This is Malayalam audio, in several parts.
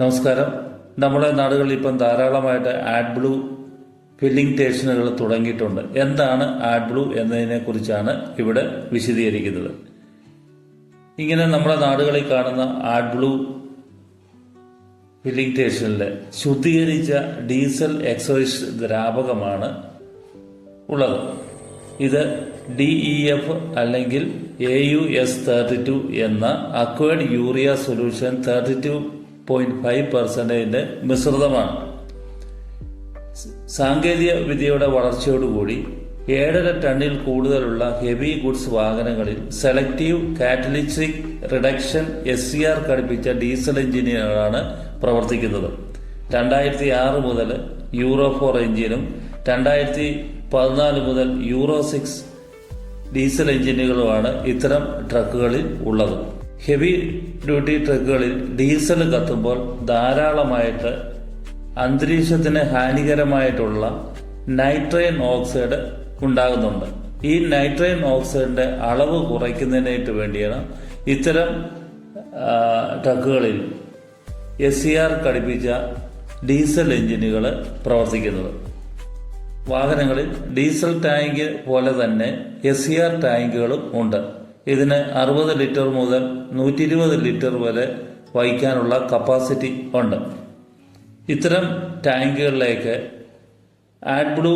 നമസ്കാരം. നമ്മുടെ നാടുകളിൽ ഇപ്പം ധാരാളമായിട്ട് ആഡ് ബ്ലൂ ഫില്ലിംഗ് സ്റ്റേഷനുകൾ തുടങ്ങിയിട്ടുണ്ട്. എന്താണ് ആഡ് ബ്ലൂ എന്നതിനെ കുറിച്ചാണ് ഇവിടെ വിശദീകരിക്കുന്നത്. ഇങ്ങനെ നമ്മുടെ നാടുകളിൽ കാണുന്ന ആഡ് ബ്ലൂ ഫില്ലിംഗ് സ്റ്റേഷനിലെ ശുദ്ധീകരിച്ച ഡീസൽ എക്സോയിസ് ദ്രാവകമാണ് ഉള്ളത്. ഇത് ഡി ഇ എഫ് അല്ലെങ്കിൽ A U S thirty two എന്ന aqueous urea solution thirty two point five പെർസെന്റേജിന്റെ മിശ്രിതമാണ്. സാങ്കേതിക വിദ്യയുടെ വളർച്ചയോടുകൂടി ഏഴര ടണ്ണിൽ കൂടുതലുള്ള ഹെവി ഗുഡ്സ് വാഹനങ്ങളിൽ selective catalytic reduction S C R ഘടിപ്പിച്ച ഡീസൽ എഞ്ചിനുകളാണ് പ്രവർത്തിക്കുന്നത്. രണ്ടായിരത്തി ആറ് മുതൽ യൂറോ ഫോർ എഞ്ചിനും രണ്ടായിരത്തി പതിനാല് മുതൽ യൂറോ സിക്സ് ഡീസൽ എഞ്ചിനുകളുമാണ് ഇത്തരം ട്രക്കുകളിൽ ഉള്ളത്. ഹെവി ഡ്യൂട്ടി ട്രക്കുകളിൽ ഡീസൽ കത്തുമ്പോൾ ധാരാളമായിട്ട് അന്തരീക്ഷത്തിന് ഹാനികരമായിട്ടുള്ള നൈട്രൈൻ ഓക്സൈഡ് ഉണ്ടാകുന്നുണ്ട്. ഈ നൈട്രൈൻ ഓക്സൈഡിന്റെ അളവ് കുറയ്ക്കുന്നതിനായിട്ട് വേണ്ടിയാണ് ഇത്തരം ട്രക്കുകളിൽ എസ് സി ആർ ഘടിപ്പിച്ച ഡീസൽ എഞ്ചിനുകൾ പ്രവർത്തിക്കുന്നത്. വാഹനങ്ങളിൽ ഡീസൽ ടാങ്ക് പോലെ തന്നെ എസ് സി ആർ ടാങ്കുകളും ഉണ്ട്. ഇതിന് അറുപത് ലിറ്റർ മുതൽ നൂറ്റി ഇരുപത് ലിറ്റർ വരെ വഹിക്കാനുള്ള കപ്പാസിറ്റി ഉണ്ട്. ഇത്തരം ടാങ്കുകളിലേക്ക് ആഡ് ബ്ലൂ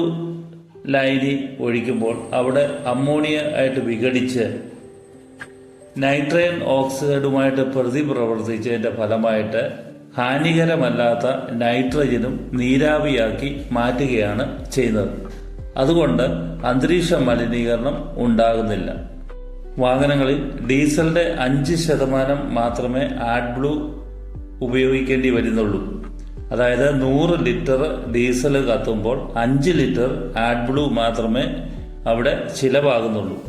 ലൈനി ഒഴിക്കുമ്പോൾ അവിടെ അമ്മോണിയ ആയിട്ട് വിഘടിച്ച് നൈട്രജൻ ഓക്സൈഡുമായിട്ട് പ്രതിപ്രവർത്തിച്ചതിന്റെ ഫലമായിട്ട് ഹാനികരമല്ലാത്ത നൈട്രജനും നീരാവിയാക്കി മാറ്റുകയാണ് ചെയ്യുന്നത്. അതുകൊണ്ട് അന്തരീക്ഷ മലിനീകരണം ഉണ്ടാകുന്നില്ല. വാഹനങ്ങളിൽ ഡീസലിന്റെ അഞ്ച് ശതമാനം മാത്രമേ ആഡ് ബ്ലൂ ഉപയോഗിക്കേണ്ടി വരുന്നുള്ളൂ. അതായത് നൂറ് ലിറ്റർ ഡീസൽ കത്തുമ്പോൾ അഞ്ച് ലിറ്റർ ആഡ് ബ്ലൂ മാത്രമേ അവിടെ ചിലവാകുന്നുള്ളൂ.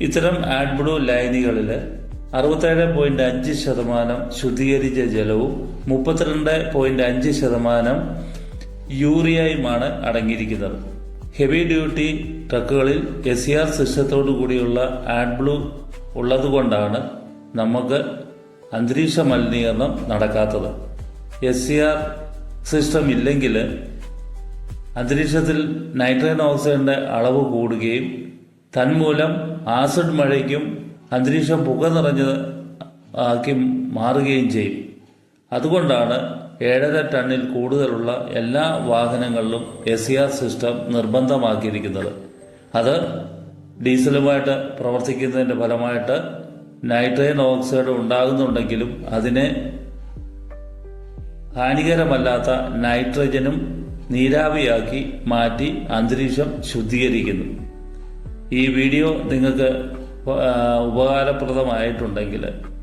ഇത്തരം ആഡ് ബ്ലൂ ലൈനുകളിൽ അറുപത്തേഴ് പോയിന്റ് അഞ്ച് ശതമാനം ശുദ്ധീകരിച്ച ജലവും മുപ്പത്തിരണ്ട് പോയിന്റ് അഞ്ച് ശതമാനം യൂറിയയുമാണ് അടങ്ങിയിരിക്കുന്നത്. ഹെവി ഡ്യൂട്ടി ട്രക്കുകളിൽ എസ് സി ആർ സിസ്റ്റത്തോടു കൂടിയുള്ള ആഡ് ബ്ലൂ ഉള്ളതുകൊണ്ടാണ് നമുക്ക് അന്തരീക്ഷ മലിനീകരണം നടക്കാത്തത്. എസ് സി ആർ സിസ്റ്റം ഇല്ലെങ്കിൽ അന്തരീക്ഷത്തിൽ നൈട്രജൻ ഓക്സൈഡിന്റെ അളവ് കൂടുകയും തന്മൂലം ആസിഡ് മഴയ്ക്കും അന്തരീക്ഷം പുക നിറഞ്ഞ് ആക്കി മാറുകയും ചെയ്യും. അതുകൊണ്ടാണ് ഏഴര ടണ്ണിൽ കൂടുതലുള്ള എല്ലാ വാഹനങ്ങളിലും എ സി ആർ സിസ്റ്റം നിർബന്ധമാക്കിയിരിക്കുന്നത്. അത് ഡീസലുമായിട്ട് പ്രവർത്തിക്കുന്നതിന്റെ ഫലമായിട്ട് നൈട്രജൻ ഓക്സൈഡ് ഉണ്ടാകുന്നുണ്ടെങ്കിലും അതിനെ ഹാനികരമല്ലാത്ത നൈട്രജനും നീരാവിയാക്കി മാറ്റി അന്തരീക്ഷം ശുദ്ധീകരിക്കുന്നു. ഈ വീഡിയോ നിങ്ങൾക്ക് ഉപകാരപ്രദമായിട്ടുണ്ടെങ്കിൽ